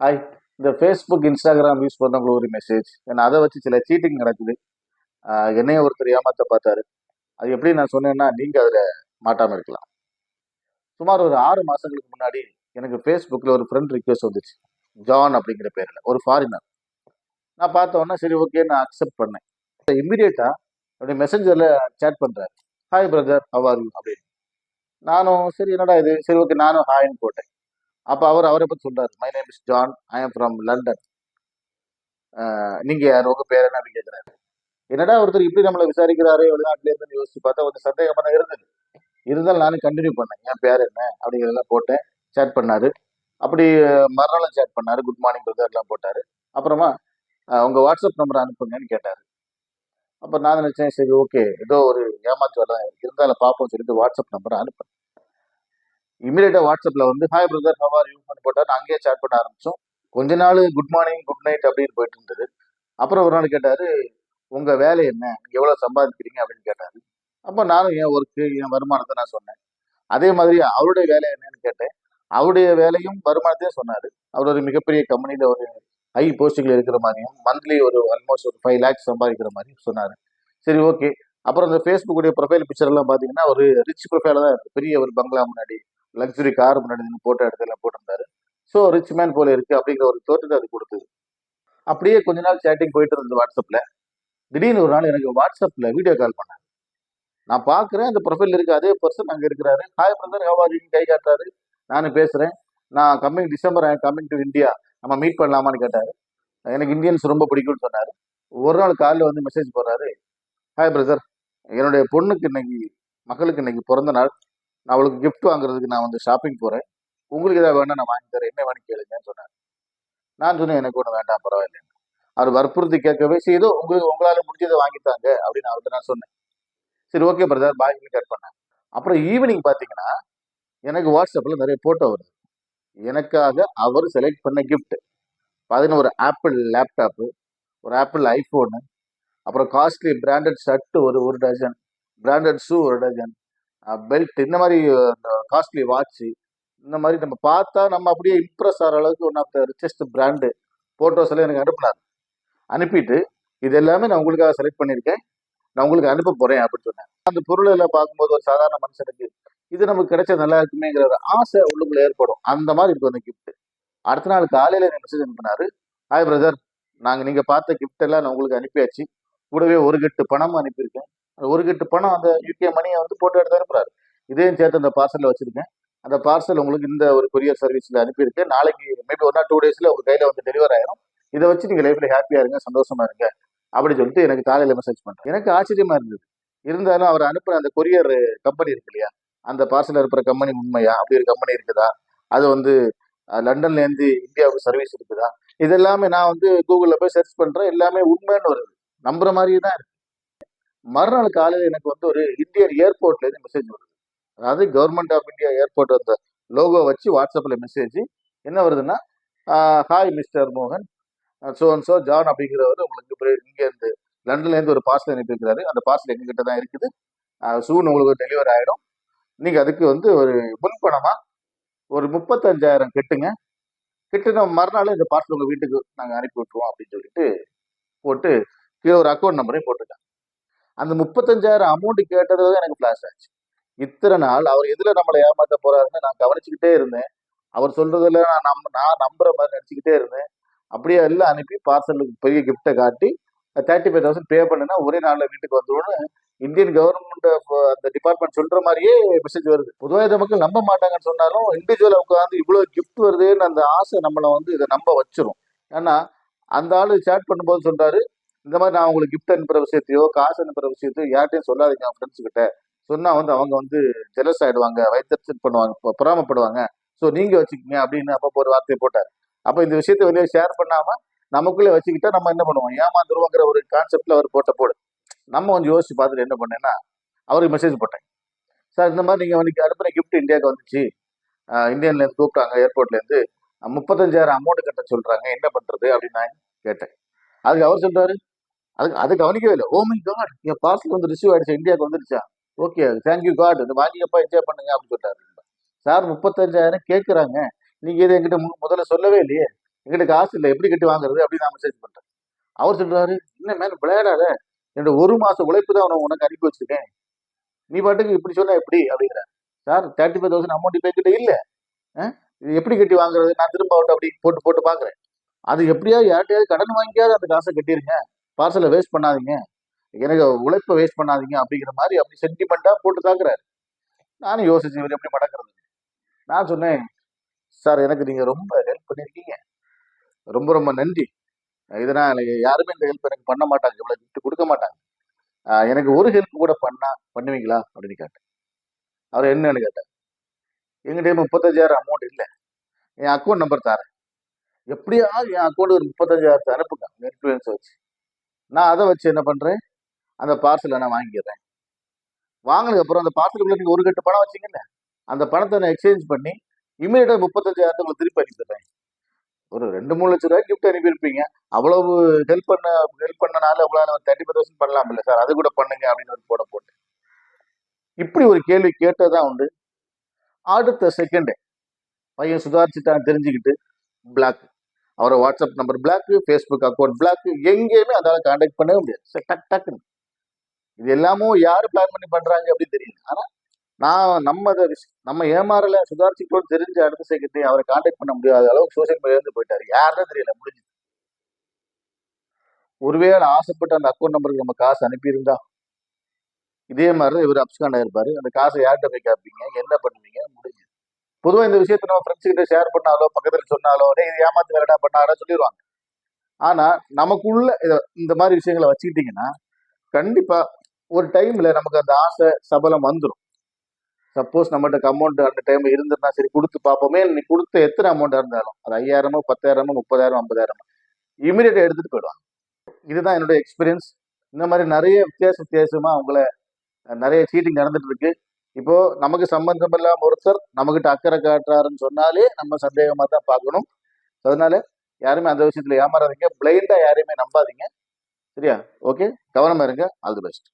Hi இந்த Facebook Instagram use பண்ணவங்களுக்கு ஒரு மெசேஜ் ஏன்னா அதை வச்சு சில சீட்டிங் நடக்குது. ஆஹ் என்னைய ஒருத்தர் ஏமாத்த பார்த்தாரு. அது எப்படி நான் சொன்னேன்னா நீங்கள் அதில் மாட்டாமல் இருக்கலாம். சுமார் ஒரு ஆறு மாதங்களுக்கு முன்னாடி எனக்கு ஃபேஸ்புக்கில் ஒரு ஃப்ரெண்ட் ரிக்வெஸ்ட் வந்துச்சு. ஜான் அப்படிங்கிற பேரில் ஒரு ஃபாரினர் நான் பார்த்தோன்னா சரி ஓகே நான் அக்செப்ட் பண்ணேன். இம்மிடியேட்டாக அப்படியே மெசஞ்சரில் சேட் பண்ணுறாரு ஹாய் பிரதர் அவர் அப்படின்னு. நானும் சரி என்னடா இது? சரி ஓகே நானும் ஹாய்னு போட்டேன். அப்போ அவர் அவரை பற்றி சொல்றாரு. My name is John I am from London நீங்கள் யார்? உங்கள் பேர் என்ன? அப்படின்னு கேட்குறாரு என்னடா ஒருத்தர் இப்படி நம்மளை விசாரிக்கிறாரு? வெளிநாட்டுல இருந்து யோசிச்சு பார்த்தா கொஞ்சம் சந்தேகமா இருந்தது. இருந்தாலும் நானும் கண்டினியூ பண்ணேன். என் பேர் என்ன? அப்படிங்கிறதெல்லாம் போட்டேன். சேட் பண்ணாரு. அப்படி மறுநாளும் சேட் பண்ணாரு. குட் மார்னிங் பிரதர்லாம் போட்டாரு. அப்புறமா உங்கள் உங்க வாட்ஸ்அப் நம்பர் அனுப்புங்கன்னு கேட்டாரு. அப்போ நான் நினைச்சேன் சரி ஓகே ஏதோ ஒரு ஏமாத்து வரலாம் இருந்தாலும் பார்ப்போம் சொல்லிட்டு வாட்ஸ்அப் நம்பரை அனுப்புறேன் இமீடியட்டா வாட்ஸ்அப்ல வந்து ஹாய் பிரதர் ஹவர் யூ போட்டார் அங்கேயே சேட் பண்ண ஆரம்பிச்சோம். கொஞ்ச நாள் குட் மார்னிங் குட் நைட் அப்படின்னு போயிட்டு இருந்தது. அப்புறம் ஒரு நாள் கேட்டாரு உங்க வேலை என்ன? நீங்கள் எவ்வளவு சம்பாதிக்கிறீங்க? அப்படின்னு கேட்டாரு. அப்போ நானும் என் ஒர்க்கு என் வருமானத்தை நான் சொன்னேன்? அதே மாதிரி அவருடைய வேலை என்னன்னு கேட்டேன். அவருடைய வேலையும் வருமானத்தையும் சொன்னாரு. அவர் ஒரு மிகப்பெரிய கம்பெனியில ஒரு ஹை போஸ்டிங்ல இருக்கிற மாதிரியும் மந்த்லி ஒரு ஆல்மோஸ்ட் ஒரு ஃபைவ் லேக்ஸ் சம்பாதிக்கிற மாதிரியும் சொன்னாரு. சரி ஓகே அப்புறம் இந்த ஃபேஸ்புக்குடைய ப்ரொஃபைல் பிக்சர் எல்லாம் பார்த்தீங்கன்னா ஒரு ரிச் ப்ரொஃபைல தான் பெரிய ஒரு பங்களா முன்னாடி. லக்ஸுரி கார் முன்னாடி நின்று போட்டோ எடுத்து எல்லாம் போட்டிருந்தாரு. ஸோ ரிச் மேன் போல இருக்கு அப்படிங்கிற ஒரு தோற்றத்தை அது கொடுத்தது. அப்படியே கொஞ்ச நாள் சேட்டிங் போயிட்டு இருந்தது வாட்ஸ்அப்பில் திடீர்னு ஒரு நாள் எனக்கு வாட்ஸ்அப்பில் வீடியோ கால் பண்ணாரு. நான் பார்க்குறேன் அந்த ப்ரொஃபைல் இருக்கு. அதே பர்சன் அங்கே இருக்கிறாரு. ஹாய் பிரதர் ஹவாஜின்னு கை காட்டுறாரு. நான் பேசுகிறேன் நான் coming December I coming to India நம்ம மீட் பண்ணலாமான்னு கேட்டார். எனக்கு இந்தியன்ஸ் ரொம்ப பிடிக்கும்னு சொன்னார். ஒரு நாள் காலையில் வந்து மெசேஜ் போடுறாரு. ஹாய் பிரதர் என்னுடைய பொண்ணுக்கு இன்னைக்கு மகளுக்கு இன்னைக்கு பிறந்த நாள். நான் அவளுக்கு கிஃப்ட் வாங்குறதுக்கு நான் வந்து ஷாப்பிங் போகிறேன் உங்களுக்கு ஏதாவது வேணா நான் வாங்கி தரேன். என்ன வேணும் கேளுங்கன்னு சொன்னார். நான் சொன்னேன் எனக்கு ஒன்று வேண்டாம் பரவாயில்ல. அவர் வற்புறுத்தி கேட்கவே சரி ஏதோ உங்களுக்கு உங்களால் முடிஞ்சதை வாங்கித்தாங்க அப்படின்னு அவர்கிட்ட நான் சொன்னேன். சரி ஓகே பிரதர் பாய்க்கு கட் பண்ணேன். அப்புறம் ஈவினிங் பார்த்தீங்கன்னா எனக்கு வாட்ஸ்அப்பில் நிறைய போட்டோ வருது. எனக்காக அவர் செலக்ட் பண்ண கிஃப்ட்டு பார்த்தீங்கன்னா ஒரு ஆப்பிள் லேப்டாப்பு ஒரு ஆப்பிள் ஐஃபோனு அப்புறம் காஸ்ட்லி பிராண்டட் ஷர்ட் ஒரு ஒரு டஜன் பிராண்டட் ஷூ ஒரு டஜன் பெல்ட் இந்த மாதிரி காஸ்ட்லி வாட்ச் இந்த மாதிரி நம்ம பார்த்தா நம்ம அப்படியே இம்ப்ரெஸ் ஆகிற அளவுக்கு one of the richest brand photos எல்லாம் எனக்கு அனுப்புனார். அனுப்பிட்டு இது எல்லாமே நான் உங்களுக்காக செலக்ட் பண்ணியிருக்கேன். நான் உங்களுக்கு அனுப்ப போகிறேன் அப்படின்னு சொன்னேன் அந்த பொருள் எல்லாம் பார்க்கும்போது ஒரு சாதாரண மனுஷனுக்கு இது நமக்கு கிடைச்சா நல்லா இருக்குமேங்கிற ஒரு ஆசை உள்ளுக்குள்ள ஏற்படும். அந்த மாதிரி இருக்கும் அந்த கிஃப்ட் அடுத்த நாள் காலையில் எனக்கு மெசேஜ் அனுப்பினார். ஹாய் பிரதர் நாங்கள் நீங்கள் பார்த்த கிஃப்ட் எல்லாம் நான் உங்களுக்கு அனுப்பியாச்சு. கூடவே ஒரு கட்டு பணமும் அனுப்பியிருக்கேன். ஒரு கிட்டு பணம் அந்த யூகே மணியை வந்து போட்டோ எடுத்து அனுப்புறாரு இதையும் சேர்த்து அந்த பார்சலில் வச்சிருக்கேன். அந்த பார்சல் உங்களுக்கு இந்த ஒரு கொரியர் சர்வீஸில் அனுப்பியிருக்கேன் நாளைக்கு மேபி ஒன் ஆர் டூ டேஸில் உங்கள் கையில் வந்து டெலிவர் ஆயிரும். இதை வச்சு நீங்கள் லைஃப்ல ஹாப்பியாக இருங்க சந்தோஷமா இருங்க அப்படி சொல்லிட்டு எனக்கு காலையில் மெசேஜ் பண்ணுறேன் எனக்கு ஆச்சரியமாக இருந்தது. இருந்தாலும் அவர் அனுப்புன அந்த கொரியர் கம்பெனி இருக்கு இல்லையா? அந்த பார்சல் இருக்கிற கம்பெனி உண்மையா? அப்படி ஒரு கம்பெனி இருக்குதா? அது வந்து லண்டன்லேருந்து இந்தியாவுக்கு சர்வீஸ் இருக்குதா? இதெல்லாமே நான் வந்து கூகுளில் போய் சர்ச் பண்ணுறேன் எல்லாமே உண்மைன்னு வருது. நம்புற மாதிரியே தான் இருக்கு. மறுநாள் காலையில் எனக்கு வந்து ஒரு இந்தியன் ஏர்போர்ட்லேருந்து மெசேஜ் வருது. அதாவது கவர்மெண்ட் ஆஃப் இந்தியா ஏர்போர்ட் அந்த லோகோ வச்சு வாட்ஸ்அப்பில் மெசேஜ் என்ன வருதுன்னா ஹாய் மிஸ்டர் மோகன். ஸோ அண்ட் ஸோ ஜான் அப்படிங்கிறவர் உங்களுக்கு இங்கேருந்து லண்டன்லேருந்து இருந்து ஒரு பார்சல் அனுப்பியிருக்கிறாரு. அந்த பார்சல் எங்ககிட்ட தான் இருக்குது. சூன் உங்களுக்கு டெலிவர் ஆகிடும் நீங்கள் அதுக்கு வந்து ஒரு முன்பணமா ஒரு முப்பத்தஞ்சாயிரம் கெட்டுங்க. கெட்டுன மறுநாள் இந்த பார்சல் உங்கள் வீட்டுக்கு நாங்கள் அனுப்பி விட்டுருவோம் அப்படின்னு சொல்லிட்டு போட்டு கீழே ஒரு அக்கௌண்ட் நம்பரையும் போட்டுட்டாங்க அந்த முப்பத்தஞ்சாயிரம் அமௌண்ட் கேட்டது தான் எனக்கு ஃப்ளாஷ் ஆச்சு. இத்தனை நாள் அவர் எதுல நம்மளை ஏமாத்த போறாருன்னு நான் கவனிச்சுக்கிட்டே இருந்தேன். அவர் சொல்றதுல நான் நம்ப நான் நம்புற மாதிரி நினச்சிக்கிட்டே இருந்தேன். அப்படியே எல்லாம் அனுப்பி பார்சலுக்கு பெரிய கிஃப்ட்டை காட்டி தேர்ட்டி ஃபைவ் தௌசண்ட் பே பண்ணுனா ஒரே நாளில் வீட்டுக்கு வந்துடும் இந்தியன் கவர்மெண்ட் அந்த டிபார்ட்மெண்ட் சொல்ற மாதிரியே மெசேஜ் வருது. பொதுவாக இதை மக்கள் நம்ப மாட்டாங்கன்னு சொன்னாலும் இண்டிவிஜுவலாக உட்காந்து இவ்வளோ கிஃப்ட் வருதுன்னு அந்த ஆசை நம்மளை வந்து இதை நம்ப வச்சிரும். ஏன்னா அந்த ஆள் சேட் பண்ணும்போது சொல்றாரு இந்த மாதிரி நான் உங்களுக்கு கிஃப்ட் அனுப்புற விஷயத்தையோ காசு அனுப்புற விஷயத்தையோ யார்ட்டையும் சொல்லாதீங்க ஃப்ரெண்ட்ஸ் கிட்ட. சொன்னா வந்து அவங்க வந்து ஜெலஸ் ஆயிடுவாங்க வயிற்றுச்சல் பண்ணுவாங்க பொறாமப்படுவாங்க. ஸோ நீங்க வச்சுக்கோங்க அப்படின்னு அப்போ ஒரு வார்த்தையை போட்டார். அப்போ இந்த விஷயத்தை வெளியே ஷேர் பண்ணாம நமக்குள்ளே வச்சுக்கிட்டா நம்ம என்ன பண்ணுவோம்? ஏமாந்துருவோங்கிற ஒரு கான்செப்ட்ல அவர் போட்ட போடு. நம்ம கொஞ்சம் யோசிச்சு பார்த்துட்டு என்ன பண்ணேன்னா அவருக்கு மெசேஜ் போட்டேன். சார் இந்த மாதிரி நீங்கள் அவனுக்கு அனுப்புன கிஃப்ட் இந்தியாவுக்கு வந்துச்சு. இந்தியன்லேருந்து கூப்பிட்டாங்க ஏர்போர்ட்லேருந்து முப்பத்தஞ்சாயிரம் அமௌண்ட் கட்ட சொல்கிறாங்க என்ன பண்ணுறது அப்படின்னு நான் கேட்டேன். அதுக்கு அவர் சொல்கிறாரு அதுக்கு அது கவனிக்கவே இல்லை. ஓ மை காட் என் பார்சல் வந்து ரிசீவ் ஆயிடுச்சு? இந்தியாவுக்கு வந்துருச்சா ஓகே தேங்க்யூ காட் இந்த வாங்கிக்கப்பா என்ஜாய் பண்ணுங்க அப்படின்னு சொல்லிட்டாரு சார் முப்பத்தஞ்சாயிரம் கேட்குறாங்க நீங்கள் இதை என்கிட்ட மு- முதல்ல சொல்லவே இல்லையே. எங்கிட்ட காசு இல்லை. எப்படி கட்டி வாங்குறது? அப்படின்னு நான் மெசேஜ் பண்ணுறேன் அவர் சொல்கிறாரு என்ன மேலே விளையாடாத. என்னோட ஒரு மாதம் உழைப்பு தான் உனக்கு உனக்கு அனுப்பி வச்சிருக்கேன். நீ பாட்டுக்கு இப்படி சொன்னால் எப்படி? அப்படிங்கிற sir thirty five thousand amount இப்போ எங்கிட்ட இல்லை. இது எப்படி கட்டி வாங்குறது? நான் திரும்ப அவட்ட அப்படி போட்டு போட்டு பார்க்குறேன் அது எப்படியாவது யார்ட்டையாவது கடன் வாங்கியாவது அந்த காசை கட்டிருங்க. பார்சலை வேஸ்ட் பண்ணாதீங்க. எனக்கு உழைப்பை வேஸ்ட் பண்ணாதீங்க அப்படிங்கிற மாதிரி அப்படி சென்டிமெண்ட்டாக போட்டு தாக்குறாரு. நானும் யோசிச்சு இவர் எப்படி மடக்கிறது நான் சொன்னேன் சார் எனக்கு நீங்கள் ரொம்ப ஹெல்ப் பண்ணியிருக்கீங்க ரொம்ப ரொம்ப நன்றி. இதனால் யாருமே இந்த ஹெல்ப் எனக்கு பண்ண மாட்டாங்க. இவ்வளோ gift கொடுக்க மாட்டாங்க. எனக்கு ஒரு ஹெல்ப் கூட பண்ணா பண்ணுவீங்களா? அப்படின்னு கேட்டேன். அவர் என்னன்னு கேட்டார். எங்கிட்ட முப்பத்தஞ்சாயிரம் அமௌண்ட் இல்லை. என் அக்கௌண்ட் நம்பர் தரேன். எப்படியாவது என் அக்கௌண்ட் ஒரு முப்பத்தஞ்சாயிரத்தை அனுப்புங்க. இன்ஃப்ளூயன்ஸ் வச்சு. நான் அதை வச்சு என்ன பண்ணுறேன் அந்த பார்சலை நான் வாங்கிடுறேன். வாங்கினதுக்கு அப்புறம் அந்த பார்சலுக்குள்ள நீங்கள் ஒரு கட்டு பணம் வச்சிங்கல்ல அந்த பணத்தை நான் எக்ஸ்சேஞ்ச் பண்ணி இமீடியட்டாக முப்பத்தஞ்சாயிரத்தை உங்களுக்கு திருப்பி அனுப்பிடுறேன். ஒரு ரெண்டு மூணு லட்ச ரூபாய் கிஃப்ட் அனுப்பியிருப்பீங்க அவ்வளவு ஹெல்ப் பண்ண ஹெல்ப் பண்ணனால அவ்வளோ தேர்ட்டி ஃபைவ் தௌசண்ட் பண்ணலாம் இல்லை சார் அது கூட பண்ணுங்க அப்படின்னு ஒரு போட போட்டு. இப்படி ஒரு கேள்வி கேட்டதான் உண்டு. அடுத்த செகண்டே பையன் சுதாரிச்சுட்டான் தெரிஞ்சுக்கிட்டு பிளாக் அவரை WhatsApp number block Facebook account block எங்கேயுமே அதால் காண்டாக்ட் பண்ணவே முடியாது. டக் டக்குன்னு. இது எல்லாமும் யார் பிளான் பண்ணி பண்ணுறாங்க அப்படின்னு தெரியல. ஆனால் நான் நம்ம அதை நம்ம ஏமாறல சுதாரிச்சுக்கிட்டோம் தெரிஞ்ச அடுத்த செகண்டே அவரை காண்டாக்ட் பண்ண முடியாத அளவுக்கு சோசியல் மீடியா இருந்து போயிட்டாரு. யாருன்னு தெரியல முடிஞ்சு ஒருவேளை ஆசைப்பட்டு அந்த அக்கௌண்ட் நம்பருக்கு நம்ம காசு அனுப்பியிருந்தா இதே மாதிரி தான் இவர் அப்ஸ்காண்ட் ஆயிருப்பாரு அந்த காசை யார்கிட்ட போய் கேட்பீங்க என்ன பண்ணுவீங்க முடிஞ்சு பொதுவா இந்த விஷயத்தை நம்ம ஃப்ரெண்ட்ஸ் கிட்ட ஷேர் பண்ணாலோ பக்கத்துல சொன்னாலோ டேய் இது ஏமாத்து வேலைடா பண்ணாரோ சொல்லிடுவாங்க ஆனா நமக்குள்ள இந்த மாதிரி விஷயங்களை வச்சுக்கிட்டீங்கன்னா கண்டிப்பா ஒரு டைம்ல நமக்கு அந்த ஆசை சபலம் வந்துடும் சப்போஸ் நம்மகிட்ட அமௌண்ட் அந்த டைம் இருந்திருந்தா சரி கொடுத்து பார்ப்போமே நீ கொடுத்த எத்தனை அமௌண்ட் இருந்தாலும் அது ஐயாயிரமோ பத்தாயிரமோ முப்பதாயிரம் ஐம்பதாயிரமோ இமீடியட்டா எடுத்துட்டு போயிடுவாங்க. இதுதான் என்னுடைய எக்ஸ்பீரியன்ஸ் இந்த மாதிரி நிறைய வித்தியாச வித்தியாசமா அவங்கள நிறைய சீட்டிங் நடந்துட்டு இருக்கு. இப்போ நமக்கு சம்பந்தம் இல்லாம ஒருத்தர் நமக்கிட்ட அக்கறை காட்டுறாருன்னு சொன்னாலே நம்ம சந்தேகமா தான் பார்க்கணும். அதனால யாருமே அந்த விஷயத்துல ஏமாறாதீங்க. பிளைண்டா யாரையுமே நம்பாதீங்க. சரியா? ஓகே கவனமா இருங்க. All the best